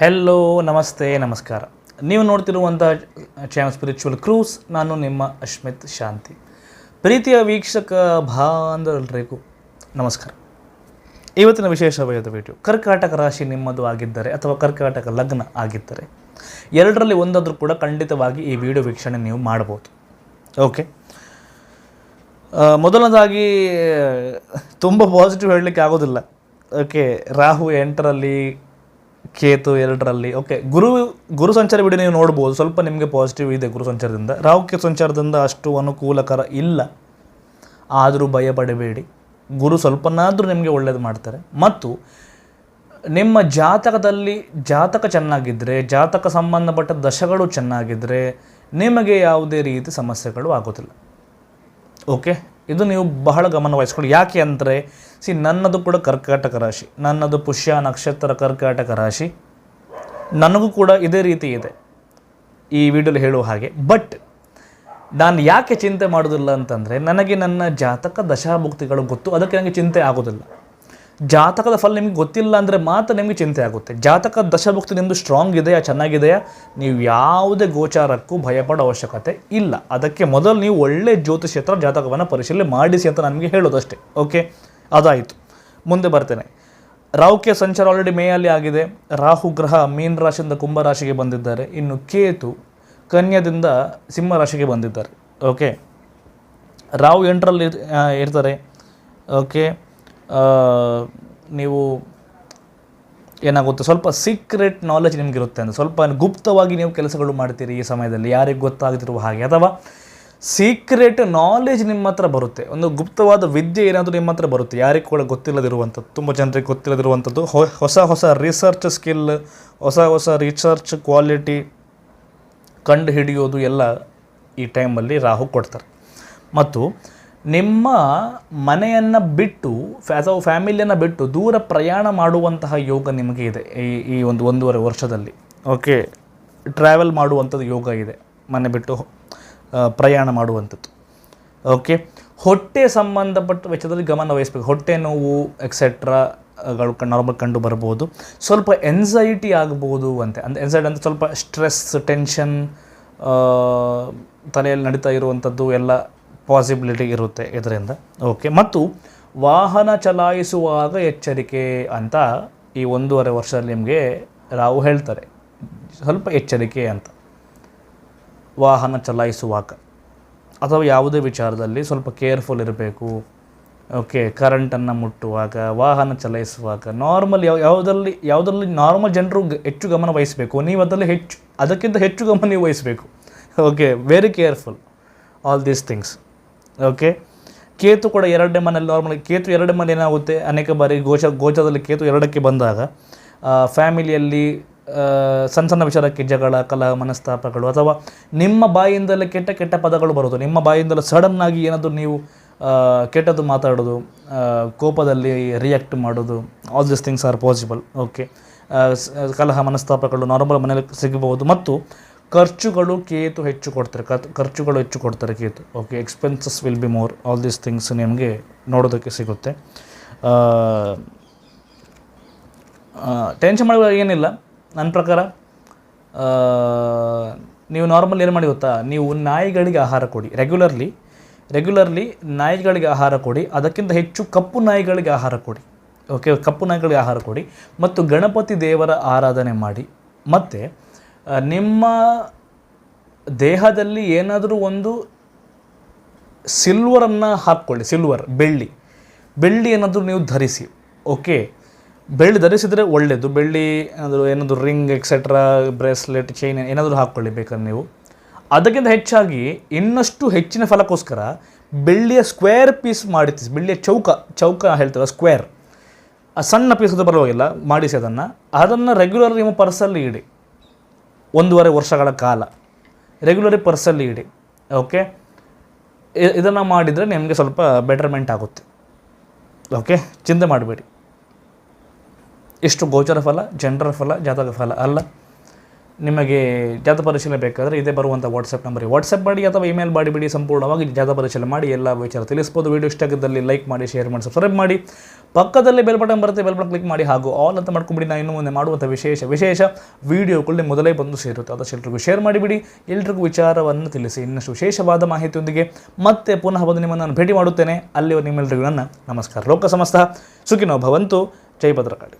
Hello ನಮಸ್ತೆ, ನಮಸ್ಕಾರ. ನೀವು ನೋಡ್ತಿರುವಂಥ ಚಾನಲ್ ಸ್ಪಿರಿಚುವಲ್ ಕ್ರೂಸ್ ನಾನು ನಿಮ್ಮ ಅಶ್ಮಿತ್ ಶಾಂತಿ. ಪ್ರೀತಿಯ ವೀಕ್ಷಕ ಬಾಂಧವರೆಲ್ಲರಿಗೂ ನಮಸ್ಕಾರ. ಇವತ್ತಿನ ವಿಶೇಷವಾದ ವಿಡಿಯೋ ಕರ್ಕಾಟಕ ರಾಶಿ ನಿಮ್ಮದು ಆಗಿದ್ದರೆ ಅಥವಾ ಕರ್ಕಾಟಕ ಲಗ್ನ ಆಗಿದ್ದರೆ, ಎರಡರಲ್ಲಿ ಒಂದಾದರೂ ಕೂಡ ಖಂಡಿತವಾಗಿ ಈ ವಿಡಿಯೋ ವೀಕ್ಷಣೆ ನೀವು ಮಾಡ್ಬೋದು ಓಕೆ ಮೊದಲನೇದಾಗಿ, ತುಂಬ ಪಾಸಿಟಿವ್ ಹೇಳಲಿಕ್ಕೆ ಆಗೋದಿಲ್ಲ. ಓಕೆ ರಾಹು ಎಂಟರಲ್ಲಿ ಕೇತು ಎರಡರಲ್ಲಿ. ಓಕೆ ಗುರು ಗುರು ಸಂಚಾರ ಬಿಡಿ ನೀವು ನೋಡ್ಬೋದು. ಸ್ವಲ್ಪ ನಿಮಗೆ ಪಾಸಿಟಿವ್ ಇದೆ ಗುರು ಸಂಚಾರದಿಂದ. ರಾಹು ಕೇತು ಸಂಚಾರದಿಂದ ಅಷ್ಟು ಅನುಕೂಲಕರ ಇಲ್ಲ. ಆದರೂ ಭಯ ಪಡಬೇಡಿ. ಗುರು ಸ್ವಲ್ಪನಾದರೂ ನಿಮಗೆ ಒಳ್ಳೇದು ಮಾಡ್ತಾರೆ. ಮತ್ತು ನಿಮ್ಮ ಜಾತಕದಲ್ಲಿ ಜಾತಕ ಚೆನ್ನಾಗಿದ್ದರೆ ಜಾತಕ ಸಂಬಂಧಪಟ್ಟ ದಶಗಳು ಚೆನ್ನಾಗಿದ್ದರೆ ನಿಮಗೆ ಯಾವುದೇ ರೀತಿ ಸಮಸ್ಯೆಗಳು ಆಗೋದಿಲ್ಲ. ಓಕೆ ಇದು ನೀವು ಬಹಳ ಗಮನ ವಹಿಸ್ಕೊಳ್ಳಿ. ಯಾಕೆ ಅಂದರೆ ಸಿ ನನ್ನದು ಕೂಡ ಕರ್ಕಾಟಕ ರಾಶಿ. ನನ್ನದು ಪುಷ್ಯ ನಕ್ಷತ್ರ ಕರ್ಕಾಟಕ ರಾಶಿ. ನನಗೂ ಕೂಡ ಇದೇ ರೀತಿ ಇದೆ. ಈ ವಿಡಿಯೋಲಿ ಹೇಳುವ ಹಾಗೆ. ಬಟ್ ನಾನು ಯಾಕೆ ಚಿಂತೆ ಮಾಡೋದಿಲ್ಲ ಅಂತಂದರೆ, ನನಗೆ ನನ್ನ ಜಾತಕ ದಶಾಭುಕ್ತಿಗಳು ಗೊತ್ತು. ಅದಕ್ಕೆ ನನಗೆ ಚಿಂತೆ ಆಗೋದಿಲ್ಲ. ಜಾತಕದ ಫಲ ನಿಮ್ಗೆ ಗೊತ್ತಿಲ್ಲ ಅಂದರೆ ಮಾತ್ರ ನಿಮಗೆ ಚಿಂತೆ ಆಗುತ್ತೆ. ಜಾತಕ ದಶಭುಕ್ತಿ ನಿಮ್ಮದು ಸ್ಟ್ರಾಂಗ್ ಇದೆಯಾ, ಚೆನ್ನಾಗಿದೆಯಾ? ನೀವು ಯಾವುದೇ ಗೋಚಾರಕ್ಕೂ ಭಯಪಡೋ ಅವಶ್ಯಕತೆ ಇಲ್ಲ. ಅದಕ್ಕೆ ಮೊದಲು ನೀವು ಒಳ್ಳೆ ಜ್ಯೋತಿಷ್ಯತ್ರ ಜಾತಕವನ್ನು ಪರಿಶೀಲನೆ ಮಾಡಿಸಿ ಅಂತ ನನಗೆ ಹೇಳೋದಷ್ಟೇ. ಓಕೆ ಅದಾಯಿತು. ಮುಂದೆ ಬರ್ತೇನೆ. ರಾಹುಕೆ ಸಂಚಾರ ಆಲ್ರೆಡಿ ಮೇಯಲ್ಲಿ ಆಗಿದೆ. ರಾಹು ಗ್ರಹ ಮೀನ ರಾಶಿಯಿಂದ ಕುಂಭ ರಾಶಿಗೆ ಬಂದಿದ್ದಾರೆ. ಇನ್ನು ಕೇತು ಕನ್ಯದಿಂದ ಸಿಂಹ ರಾಶಿಗೆ ಬಂದಿದ್ದಾರೆ. ಓಕೆ ರಾಹು ಎಂಟರಲ್ಲಿ ಇರ್- ಇರ್ತಾರೆ. ಓಕೆ ನೀವು ಏನಾಗುತ್ತೆ, ಸ್ವಲ್ಪ ಸೀಕ್ರೆಟ್ ನಾಲೆಜ್ ನಿಮಗಿರುತ್ತೆ ಅಂದರೆ, ಸ್ವಲ್ಪ ಗುಪ್ತವಾಗಿ ನೀವು ಕೆಲಸಗಳು ಮಾಡ್ತೀರಿ ಈ ಸಮಯದಲ್ಲಿ, ಯಾರಿಗೆ ಗೊತ್ತಾಗದಿರುವ ಹಾಗೆ, ಅಥವಾ ಸೀಕ್ರೆಟ್ ನಾಲೆಜ್ ನಿಮ್ಮ ಹತ್ರ ಬರುತ್ತೆ, ಒಂದು ಗುಪ್ತವಾದ ವಿದ್ಯೆ ಏನಾದರೂ ನಿಮ್ಮ ಹತ್ರ ಬರುತ್ತೆ, ಯಾರಿಗೆ ಕೂಡ ಗೊತ್ತಿಲ್ಲದಿರುವಂಥದ್ದು, ತುಂಬ ಜನರಿಗೆ ಗೊತ್ತಿಲ್ಲದಿರುವಂಥದ್ದು ಹೊಸ ಹೊಸ ರಿಸರ್ಚ್ ಸ್ಕಿಲ್ ಹೊಸ ಹೊಸ ರಿಸರ್ಚ್ ಕ್ವಾಲಿಟಿ ಕಂಡು ಹಿಡಿಯೋದು ಎಲ್ಲ ಈ ಟೈಮಲ್ಲಿ ರಾಹು ಕೊಡ್ತಾರೆ. ಮತ್ತು ನಿಮ್ಮ ಮನೆಯನ್ನು ಬಿಟ್ಟು ಫ್ಯಾಸ್ ಅಥವಾ ಫ್ಯಾಮಿಲಿಯನ್ನು ಬಿಟ್ಟು ದೂರ ಪ್ರಯಾಣ ಮಾಡುವಂತಹ ಯೋಗ ನಿಮಗೆ ಇದೆ ಈ ಈ ಒಂದು ಒಂದೂವರೆ ವರ್ಷದಲ್ಲಿ. ಓಕೆ ಟ್ರಾವೆಲ್ ಮಾಡುವಂಥದ್ದು ಯೋಗ ಇದೆ ಮನೆ ಬಿಟ್ಟು ಪ್ರಯಾಣ ಮಾಡುವಂಥದ್ದು. ಓಕೆ ಹೊಟ್ಟೆ ಸಂಬಂಧಪಟ್ಟ ವೆಚ್ಚದಲ್ಲಿ ಗಮನ ವಹಿಸ್ಬೇಕು. ಹೊಟ್ಟೆ ನೋವು ಎಕ್ಸೆಟ್ರಾಗಳು ನಾರ್ಮಲ್ ಕಂಡು ಬರ್ಬೋದು. ಸ್ವಲ್ಪ ಎನ್ಸೈಟಿ ಆಗ್ಬೋದು ಅಂತ. ಅಂದರೆ ಎನ್ಸೈಟಿ ಅಂದರೆ ಸ್ವಲ್ಪ ಸ್ಟ್ರೆಸ್ ಟೆನ್ಷನ್ ತಲೆಯಲ್ಲಿ ನಡೀತಾ ಇರುವಂಥದ್ದು ಎಲ್ಲ ಪಾಸಿಬಿಲಿಟಿ ಇರುತ್ತೆ ಇದರಿಂದ. ಓಕೆ ಮತ್ತು ವಾಹನ ಚಲಾಯಿಸುವಾಗ ಎಚ್ಚರಿಕೆ ಅಂತ ಈ ಒಂದೂವರೆ ವರ್ಷದಲ್ಲಿ ನಿಮಗೆ ರಾವು ಹೇಳ್ತಾರೆ. ಸ್ವಲ್ಪ ಎಚ್ಚರಿಕೆ ಅಂತ. ವಾಹನ ಚಲಾಯಿಸುವಾಗ. ಅಥವಾ ಯಾವುದೇ ವಿಚಾರದಲ್ಲಿ ಸ್ವಲ್ಪ ಕೇರ್ಫುಲ್ ಇರಬೇಕು. ಓಕೆ ಕರೆಂಟನ್ನು ಮುಟ್ಟುವಾಗ, ವಾಹನ ಚಲಾಯಿಸುವಾಗ ನಾರ್ಮಲ್ ಯಾವ, ಯಾವುದರಲ್ಲಿ ಯಾವುದರಲ್ಲಿ ನಾರ್ಮಲ್ ಜನರು ಹೆಚ್ಚು ಗಮನ ವಹಿಸಬೇಕು. ನೀವು ಅದರಲ್ಲಿ ಹೆಚ್ಚು, ಅದಕ್ಕಿಂತ ಹೆಚ್ಚು ಗಮನ ನೀವು ವಹಿಸಬೇಕು. Okay very careful all these things okay Ketu ಕೂಡ ಎರಡನೇ ಮನೆಯಲ್ಲಿ ನಾರ್ಮಲ್ ಕೇತು ಎರಡನೇ ಮನೆ ಏನಾಗುತ್ತೆ? ಅನೇಕ ಬಾರಿ ಗೋಚ, ಗೋಚರದಲ್ಲಿ ಕೇತು ಎರಡಕ್ಕೆ ಬಂದಾಗ ಫ್ಯಾಮಿಲಿಯಲ್ಲಿ ಸಣ್ಣ ಸಣ್ಣ ವಿಚಾರಕ್ಕೆ ಜಗಳ, ಕಲಹ, ಮನಸ್ತಾಪಗಳು ಅಥವಾ ನಿಮ್ಮ ಬಾಯಿಂದಲೇ ಕೆಟ್ಟ ಕೆಟ್ಟ ಪದಗಳು ಬರೋದು ನಿಮ್ಮ ಬಾಯಿಂದಲೇ ಸಡನ್ನಾಗಿ ಏನಾದರೂ ನೀವು ಕೆಟ್ಟದ್ದು ಮಾತಾಡೋದು ಕೋಪದಲ್ಲಿ ರಿಯಾಕ್ಟ್ ಮಾಡೋದು all this things are possible okay ಕಲಹ, ಮನಸ್ತಾಪಗಳು ನಾರ್ಮಲ್ ಮನೇಲಿ ಸಿಗಬಹುದು. ಮತ್ತು ಖರ್ಚುಗಳು ಕೇತು ಹೆಚ್ಚು ಕೊಡ್ತಾರೆ ಖರ್ಚು ಖರ್ಚುಗಳು ಹೆಚ್ಚು ಕೊಡ್ತಾರೆ Ketu. Okay expenses will be more all these things ನಿಮಗೆ ನೋಡೋದಕ್ಕೆ ಸಿಗುತ್ತೆ. ಟೆನ್ಷನ್ ಮಾಡೋ ಏನಿಲ್ಲ. ನನ್ನ ಪ್ರಕಾರ ನೀವು ನಾರ್ಮಲ್ ಏನು ಮಾಡಿ ಗೊತ್ತಾ? ನೀವು ನಾಯಿಗಳಿಗೆ ಆಹಾರ ಕೊಡಿ. ರೆಗ್ಯುಲರ್ಲಿ ರೆಗ್ಯುಲರ್ಲಿ ನಾಯಿಗಳಿಗೆ ಆಹಾರ ಕೊಡಿ. ಅದಕ್ಕಿಂತ ಹೆಚ್ಚು ಕಪ್ಪು ನಾಯಿಗಳಿಗೆ ಆಹಾರ ಕೊಡಿ. ಓಕೆ ಕಪ್ಪು ನಾಯಿಗಳಿಗೆ ಆಹಾರ ಕೊಡಿ. ಮತ್ತು ಗಣಪತಿ ದೇವರ ಆರಾಧನೆ ಮಾಡಿ. ಮತ್ತು ನಿಮ್ಮ ದೇಹದಲ್ಲಿ ಏನಾದರೂ ಒಂದು ಸಿಲ್ವರನ್ನು ಹಾಕ್ಕೊಳ್ಳಿ ಸಿಲ್ವರ್ ಬೆಳ್ಳಿ. ಬೆಳ್ಳಿ ಏನಾದರೂ ನೀವು ಧರಿಸಿ ಓಕೆ ಬೆಳ್ಳಿ ಧರಿಸಿದರೆ ಒಳ್ಳೆಯದು ಬೆಳ್ಳಿ ಏನಾದರೂ ಏನಾದರೂ ರಿಂಗ್ ಎಕ್ಸೆಟ್ರಾ ಬ್ರೇಸ್ಲೆಟ್ ಚೈನ್ ಏನಾದರೂ ಹಾಕ್ಕೊಳ್ಳಿ ಬೇಕಾದ್ರೆ ನೀವು. ಅದಕ್ಕಿಂತ ಹೆಚ್ಚಾಗಿ ಇನ್ನಷ್ಟು ಹೆಚ್ಚಿನ ಫಲಕ್ಕೋಸ್ಕರ ಬೆಳ್ಳಿಯ ಸ್ಕ್ವೇರ್ ಪೀಸ್ ಮಾಡಿಸಿ, ಬೆಳ್ಳಿಯ ಚೌಕ ಚೌಕ ಹೇಳ್ತಾರೆ ಸ್ಕ್ವೇರ್ ಆ ಸಣ್ಣ ಪೀಸ್ ಅದು ಪರವಾಗಿಲ್ಲ ಮಾಡಿಸಿ ಅದನ್ನು. ಅದನ್ನು ರೆಗ್ಯುಲರ್ ನಿಮ್ಮ ಪರ್ಸಲ್ಲಿ ಇಡಿ. ಒಂದೂವರೆ ವರ್ಷಗಳ ಕಾಲ. ರೆಗ್ಯುಲರಿ ಪರ್ಸಲ್ಲಿ ಇಡಿ. ಓಕೆ ಇದನ್ನು ಮಾಡಿದರೆ ನಿಮಗೆ ಸ್ವಲ್ಪ ಬೆಟರ್ಮೆಂಟ್ ಆಗುತ್ತೆ. ಓಕೆ ಚಿಂತೆ ಮಾಡಬೇಡಿ. ಇಷ್ಟು ಗೋಚರ ಫಲ ಜನರ ಫಲ, ಜಾತಕ ಫಲ ಅಲ್ಲ. ನಿಮಗೆ ಜಾತ ಪರಿಶೀಲನೆ ಬೇಕಾದರೆ ಇದೇ ಬರುವಂಥ ವಾಟ್ಸಪ್ ನಂಬರಿಗೆ ವಾಟ್ಸಪ್ ಮಾಡಿ ಅಥವಾ ಇಮೇಲ್ ಮಾಡಿ ಬಿಡಿ ಸಂಪೂರ್ಣವಾಗಿ ಜಾತ ಪರಿಶೀಲನೆ ಮಾಡಿ ಎಲ್ಲ ವಿಚಾರ ತಿಳಿಸ್ಬೋದು. ವಿಡಿಯೋ ಇಷ್ಟ ಆಗಿದ್ದಲ್ಲಿ ಲೈಕ್ ಮಾಡಿ ಶೇರ್ ಮಾಡಿ ಸಬ್ಸ್ಕ್ರೈಬ್ ಮಾಡಿ. ಪಕ್ಕದಲ್ಲಿ ಬೆಲ್ ಬಟನ್ ಬರುತ್ತೆ ಬೆಲ್ ಬಟನ್ ಕ್ಲಿಕ್ ಮಾಡಿ ಹಾಗೂ ಆಲ್ ಅಂತ ಮಾಡ್ಕೊಂಬಿಡಿ. ನಾನು ಇನ್ನು ಮುಂದೆ ಮಾಡುವಂಥ ವಿಶೇಷ ವಿಶೇಷ ವೀಡಿಯೋಗಳಲ್ಲಿ ಮೊದಲೇ ಬಂದು ಸೇರುತ್ತೆ. ಆದಷ್ಟು ಎಲ್ರಿಗೂ ಶೇರ್ ಮಾಡಿಬಿಡಿ ಎಲ್ರಿಗೂ ವಿಚಾರವನ್ನು ತಿಳಿಸಿ. ಇನ್ನಷ್ಟು ವಿಶೇಷವಾದ ಮಾಹಿತಿಯೊಂದಿಗೆ ಮತ್ತೆ ಪುನಃ ಬಂದು ನಿಮ್ಮನ್ನು ನಾನು ಭೇಟಿ ಮಾಡುತ್ತೇನೆ. ಅಲ್ಲಿ ನಿಮ್ಮೆಲ್ಲರಿಗೂ ನನ್ನ ನಮಸ್ಕಾರ. ಲೋಕ ಸಮಸ್ತ ಸುಖಿನೋ ಭವಂತು. ಜೈ ಭದ್ರಕಾಳಿ.